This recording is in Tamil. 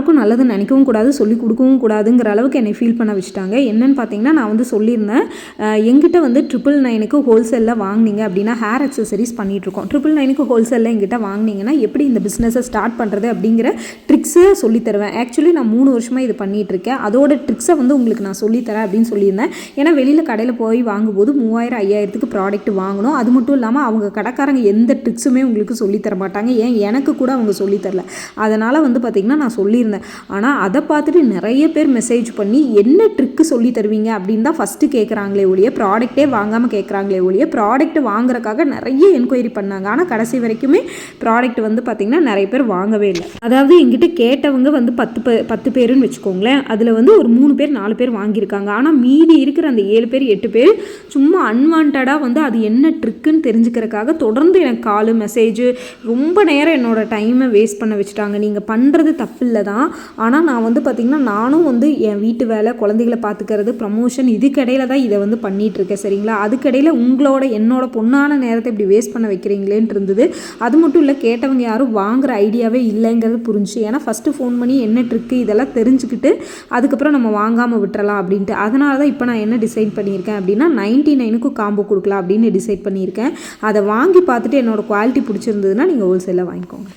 யாருக்கும் நல்லது நினைக்கவும் கூடாது சொல்லி கொடுக்கவும் கூடாதுங்கிற அளவுக்கு என்னை ஃபீல் பண்ண வச்சுட்டாங்க. என்னன்னு பார்த்தீங்கன்னா நான் வந்து சொல்லியிருந்தேன் எங்கிட்ட வந்து ட்ரிபிள் நைனுக்கு ஹோல்சேலில் வாங்குனீங்க அப்படின்னா ஹேர் அக்சசரிஸ் பண்ணிகிட்ருக்கோம் ட்ரிபிள் நைனுக்கு ஹோல்சேலில் எங்கிட்ட வாங்குனீங்கன்னா எப்படி இந்த பிஸ்னஸை ஸ்டார்ட் பண்ணுறது அப்படிங்கிற ட்ரிக்ஸை சொல்லித்தருவேன் ஆக்சுவலி நான் மூணு வருஷமாக இது பண்ணிகிட்ருக்கேன் அதோட ட்ரிக்ஸை வந்து உங்களுக்கு நான் சொல்லித்தரேன் அப்படின்னு சொல்லியிருந்தேன். ஏன்னா வெளியில் கடையில் போய் வாங்கும்போது மூவாயிரம் ஐயாயிரத்துக்கு ப்ராடக்ட் வாங்கணும். அது மட்டும் இல்லாமல் அவங்க கடைக்காரங்க எந்த ட்ரிக்ஸுமே உங்களுக்கு சொல்லித் தர மாட்டாங்க. ஏன்? எனக்கு கூட அவங்க சொல்லித் தரல. அதனால் வந்து பார்த்திங்கன்னா நான் சொல்லியிருந்தேன். ஆனால் அதை பார்த்துட்டு நிறைய பேர் மெசேஜ் பண்ணி என்ன ட்ரிக்கு சொல்லி தருவீங்க? அப்படின்னு தான் ஃபஸ்ட்டு கேட்குறாங்களே ஒழிய ப்ராடக்ட்டே வாங்காமல் கேட்குறாங்களே ஒழிய ப்ராடக்ட் வாங்குறதுக்காக நிறைய என்கொயரி பண்ணாங்க. ஆனால் கடைசி வரைக்குமே ப்ராடக்ட் வந்து பார்த்திங்கன்னா நிறைய பேர் வாங்கவே இல்லை. அதாவது எங்கிட்ட கேட்டவங்க வந்து பத்து பே பத்து பேருன்னு வச்சுக்கோங்களேன். அதில் வந்து ஒரு மூணு பேர் நாலு பேர் வாங்கியிருக்காங்க. ஆனால் மீதி இருக்கிற அந்த ஏழு பேர் எட்டு பேர் சும்மா அன்வான்டாக வந்து அது என்ன ட்ரிக்குன்னு தெரிஞ்சுக்கிறதுக்காக தொடர்ந்து எனக்கு காலு மெசேஜ் ரொம்ப நேரம் என்னோட டைமை வேஸ்ட் பண்ண வச்சுட்டாங்க. நீங்கள் பண்ணுறது தப்பு இல்லை தான். ஆனால் நான் வந்து பார்த்திங்கன்னா நானும் வந்து என் வீட்டு வேலை குழந்தைகளை பார்த்துக்கிறது ப்ரமோஷன் இதுக்கடையில் தான் இதை வந்து பண்ணிகிட்ருக்கேன் சரிங்களா? அதுக்கடையில் உங்களோட என்னோட பொண்ணான நேரத்தை இப்படி வேஸ்ட் பண்ண வைக்கிறீங்களேன்ட்டு இருந்தது. அது மட்டும் இல்லை கேட்டவங்க யாரும் வாங்குற ஐடியாவே இல்லைங்கிறது புரிஞ்சு ஏன்னா ஃபஸ்ட்டு ஃபோன் பண்ணி என்ன ட்ரிக்கு இதெல்லாம் தெரிஞ்சுக்கிட்டு அதுக்கப்புறம் நம்ம வாங்காமல் விட்டுறலாம் அப்படின்ட்டு. அதனால தான் இப்போ நான் என்ன டிசைட் பண்ணியிருக்கேன் அப்படின்னா நைன்ட்டி நைனுக்கு காம்போ கொடுக்கலாம் அப்படின்னு டிசைட் பண்ணியிருக்கேன். அதை வாங்கி பார்த்துட்டு என்னோட குவாலிட்டி பிடிச்சிருந்ததுன்னா நீங்கள் ஹோல்சேலில் வாங்கிக்கோங்க.